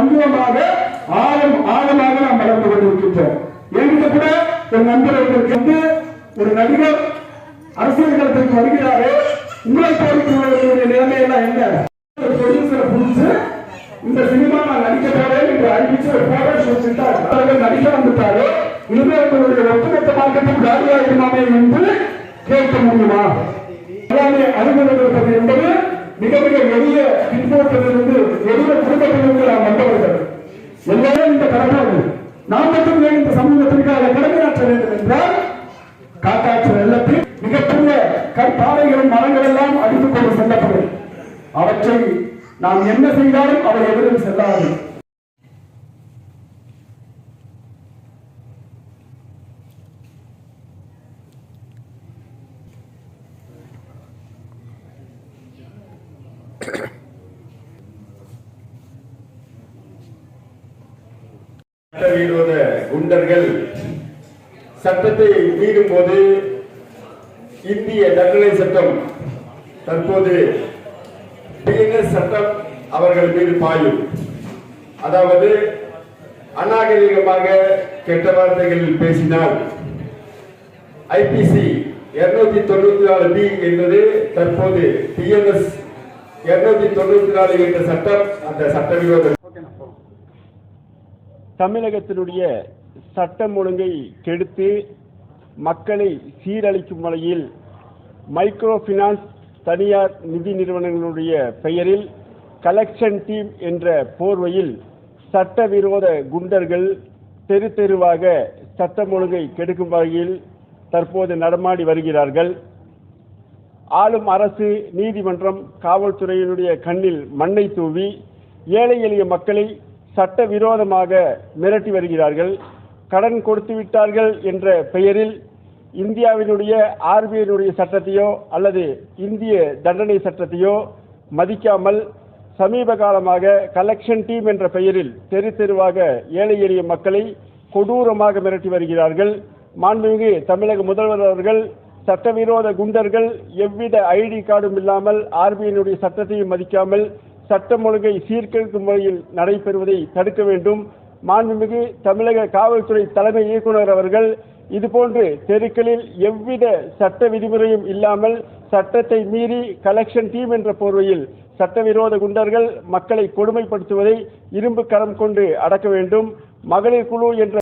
மந்திரமாக ஆழம் ஆழமாக நாம் வளர்ந்து கொண்டிருக்கின்றோம். என்கிட்ட கூட ஒரு நண்பர் வந்து ஒரு நடிகர் அரசியல் களத்திற்கு வருகிறாரு உங்களை போருடைய நிலைமை எல்லாம் என்ன? ப்ரொடியூசரை புரிஞ்சு இந்த சினிமா நான் நடிக்க போறேன் என்று அறிவிச்சு ஒரு போட்டோ ஷூட் செஞ்சாரு நடிக்க வந்துட்டாரு இனிமே உங்களுடைய ஒட்டுமொத்த மார்க்கெட்டும் காலியாயிருமாமே என்று கேட்க முடியுமா? எல்லாமே அனுமதி என்பது எல்லாரும் நாம் மட்டும் ஏன் இந்த சமூகத்திற்காக கடமையாற்ற வேண்டும் என்றால் காட்டாற்று வெள்ளத்தில் மிகப்பெரிய கற்பாறைகளும் மரங்கள் எல்லாம் அடித்துக் கொண்டு செல்லப்படும். அவற்றை நாம் என்ன செய்தாலும் அவை எதிரும் செல்லாது. சட்டவிரோத குண்டர்கள் சட்டத்தை மீறும் போது இந்திய தண்டனை சட்டம் தற்போது பிஎன்எஸ் சட்டம் அவர்கள் மீது பாயும். அதாவது அநாகரிகமாக கெட்ட வார்த்தைகளில் பேசினால் ஐபிசி இருநூத்தி தொண்ணூத்தி நாலு பி என்பது தற்போது பிஎன்எஸ் இருநூத்தி தொண்ணூத்தி நாலு என்ற சட்டம் அந்த சட்டவிரோத தமிழகத்தினுடைய சட்டம் ஒழுங்கை கெடுத்து மக்களை சீரழிக்கும் வகையில் மைக்ரோ ஃபினான்ஸ் தனியார் நிதி நிறுவனங்களுடைய பெயரில் கலெக்ஷன் டீம் என்ற போர்வையில் சட்டவிரோத குண்டர்கள் தெரு தெருவாக சட்டம் ஒழுங்கை கெடுக்கும் வகையில் தற்போது நடமாடி வருகிறார்கள். ஆளும் அரசு நீதிமன்றம் காவல்துறையினுடைய கண்ணில் மண்ணை தூவி ஏழை எளிய மக்களை சட்ட விரோதமாக மிரட்டி வருகிறார்கள் கடன் கொடுத்து விட்டார்கள் என்ற பெயரில் இந்தியாவினுடைய ஆர்பிஐனுடைய சட்டத்தையோ அல்லது இந்திய தண்டனை சட்டத்தையோ மதிக்காமல் சமீப காலமாக கலெக்ஷன் டீம் என்ற பெயரில் தெரு தெருவாக ஏழை எளிய மக்களை கொடூரமாக மிரட்டி வருகிறார்கள். மாண்புமிகு தமிழக முதல்வர் அவர்கள் சட்டவிரோத குண்டர்கள் எவ்வித ஐடி கார்டும் இல்லாமல் ஆர்பிஐனுடைய சட்டத்தையும் மதிக்காமல் சட்டம் ஒழுங்கை சீர்கெடுக்கும் முறையில் நடைபெறுவதை தடுக்க வேண்டும். மாண்புமிகு தமிழக காவல்துறை தலைமை இயக்குநர் அவர்கள் இதுபோன்று தெருக்களில் எவ்வித சட்ட விதிமுறையும் இல்லாமல் சட்டத்தை மீறி கலெக்ஷன் டீம் என்ற போர்வையில் சட்டவிரோத குண்டர்கள் மக்களை கொடுமைப்படுத்துவதை இரும்பு கரம் கொண்டு அடக்க வேண்டும். மகளிர் குழு என்ற